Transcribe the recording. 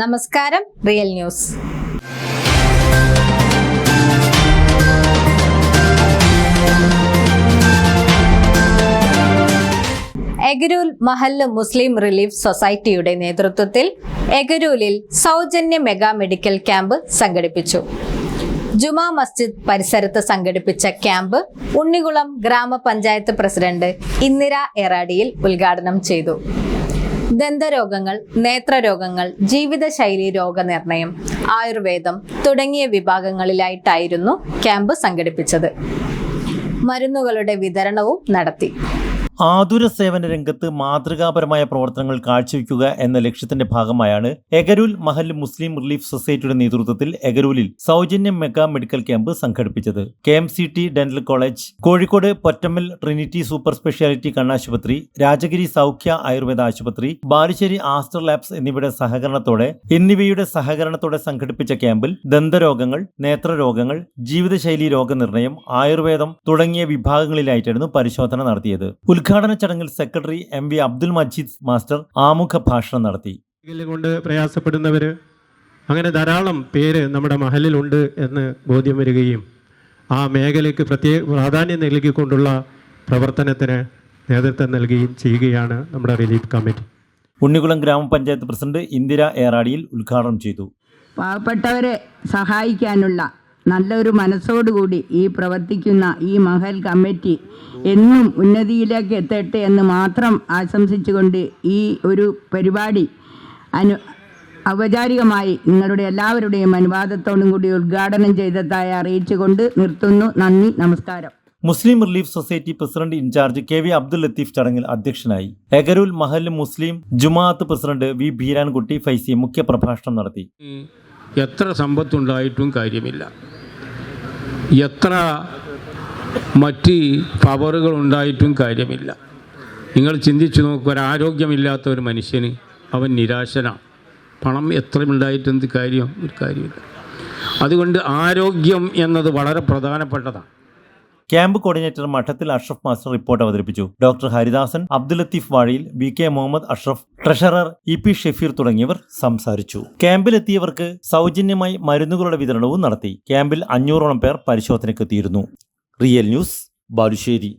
നമസ്കാരം real news. എഗരൂൽ മഹല്ല് മുസ്ലിം relief സൊസൈറ്റിയുടെ നേതൃത്വത്തിൽ എഗരൂലിൽ സൗജന്യ മെഗാ മെഡിക്കൽ ക്യാമ്പ് സംഘടിപ്പിച്ചു. ജുമാ മസ്ജിദ് പരിസരത്ത് സംഘടിപ്പിച്ച ക്യാമ്പ് ഉണ്ണികുളം ഗ്രാമപഞ്ചായത്ത് പ്രസിഡന്റ് ഇന്ദിര എറാഡിയിൽ ഉദ്ഘാടനം ചെയ്തു. ദന്തരോഗങ്ങൾ നേത്രരോഗങ്ങൾ ജീവിതശൈലി രോഗനിർണയം ആയുർവേദം തുടങ്ങിയ വിഭാഗങ്ങളിലായിട്ടായിരുന്നു ക്യാമ്പ് സംഘടിപ്പിച്ചത്. മരുന്നുകളുടെ വിതരണവും നടത്തി. ആതുര സേവന രംഗത്ത് മാതൃകാപരമായ പ്രവർത്തനങ്ങൾ കാഴ്ചവെക്കുക എന്ന ലക്ഷ്യത്തിന്റെ ഭാഗമായാണ് എഗരൂൽ മഹൽ മുസ്ലിം റിലീഫ് സൊസൈറ്റിയുടെ നേതൃത്വത്തിൽ എഗരൂലിൽ സൗജന്യ മെഗാ മെഡിക്കൽ ക്യാമ്പ് സംഘടിപ്പിച്ചത്. K M C T dental college Kozhikode Pottammal Trinity super speciality കണ്ണാശുപത്രി രാജഗിരി സൗഖ്യ ആയുർവേദ ആശുപത്രി ബാലുശ്ശേരി ആസ്റ്റർ ലാബ്സ് എന്നിവയുടെ സഹകരണത്തോടെ എന്നിവയുടെ സഹകരണത്തോടെ സംഘടിപ്പിച്ച ക്യാമ്പിൽ ദന്തരോഗങ്ങൾ നേത്രരോഗങ്ങൾ ജീവിതശൈലി രോഗനിർണയം ആയുർവേദം തുടങ്ങിയ വിഭാഗങ്ങളിലായിട്ടായിരുന്നു പരിശോധന നടത്തിയത്. ഉദ്ഘാടന ചടങ്ങിൽ secretary M V Abdul Majeed master ആമുഖ ഭാഷണം നടത്തി. കൊണ്ട് പ്രയാസപ്പെടുന്നവർ അങ്ങനെ ധാരാളം പേര് നമ്മുടെ മഹലിലുണ്ട് എന്ന് ബോധ്യം വരികയും ആ മേഖലയ്ക്ക് പ്രത്യേക പ്രാധാന്യം നൽകിക്കൊണ്ടുള്ള പ്രവർത്തനത്തിന് നേതൃത്വം നൽകുകയും ചെയ്യുകയാണ് നമ്മുടെ റിലീഫ് കമ്മിറ്റി. ഉണ്ണികുളം ഗ്രാമപഞ്ചായത്ത് പ്രസിഡന്റ് ഇന്ദിര ഏറാടിയിൽ ഉദ്ഘാടനം ചെയ്തു. പാവപ്പെട്ടവരെ സഹായിക്കാനുള്ള നല്ലൊരു മനസ്സോടുകൂടി ഈ പ്രവർത്തിക്കുന്ന ഈ മഹൽ കമ്മിറ്റി എന്നും ഉന്നതിയിലേക്ക് എത്തട്ടെ എന്ന് മാത്രം ആശംസിച്ചുകൊണ്ട് ഈ ഒരു പരിപാടി അനു ഔപചാരികമായി നിങ്ങളുടെ എല്ലാവരുടെയും അനുവാദത്തോടും കൂടി ഉദ്ഘാടനം ചെയ്തതായി അറിയിച്ചുകൊണ്ട് നിർത്തുന്നു. നന്ദി നമസ്കാരം. Muslim relief society president incharge K V Abdul Latheef ചടങ്ങിൽ അധ്യക്ഷനായി എഗരൂൽ മഹൽ മുസ്ലിം ജുമാഅത്ത് പ്രസിഡന്റ് വി ബീരാൻകുട്ടി ഫൈസി മുഖ്യപ്രഭാഷണം നടത്തി. എത്ര സമ്പത്തുണ്ടായിട്ടും കാര്യമില്ല. എത്ര മറ്റ് പവറുകൾ ഉണ്ടായിട്ടും കാര്യമില്ല. നിങ്ങൾ ചിന്തിച്ചു നോക്കുക ഒരാരോഗ്യമില്ലാത്ത ഒരു മനുഷ്യന് അവൻ നിരാശനാണ്. പണം എത്ര ഉണ്ടായിട്ടെന്ത് കാര്യം? ഒരു കാര്യമില്ല. അതുകൊണ്ട് ആരോഗ്യം എന്നത് വളരെ പ്രധാനപ്പെട്ടതാണ്. Camp coordinator Madathil Ashraf master report അവതരിപ്പിച്ചു. Doctor Haridasan Abdul Latheef Vazhiyil V K Muhammad Ashraf treasurer E P Shefeer തുടങ്ങിയവർ സംസാരിച്ചു. ക്യാമ്പിലെത്തിയവർക്ക് സൗജന്യമായി മരുന്നുകളുടെ വിതരണവും നടത്തി. ക്യാമ്പിൽ അഞ്ഞൂറോളം പേർ പരിശോധനയ്ക്ക് എത്തിയിരുന്നു റിയൽ ന്യൂസ് ബാലുശ്ശേരി.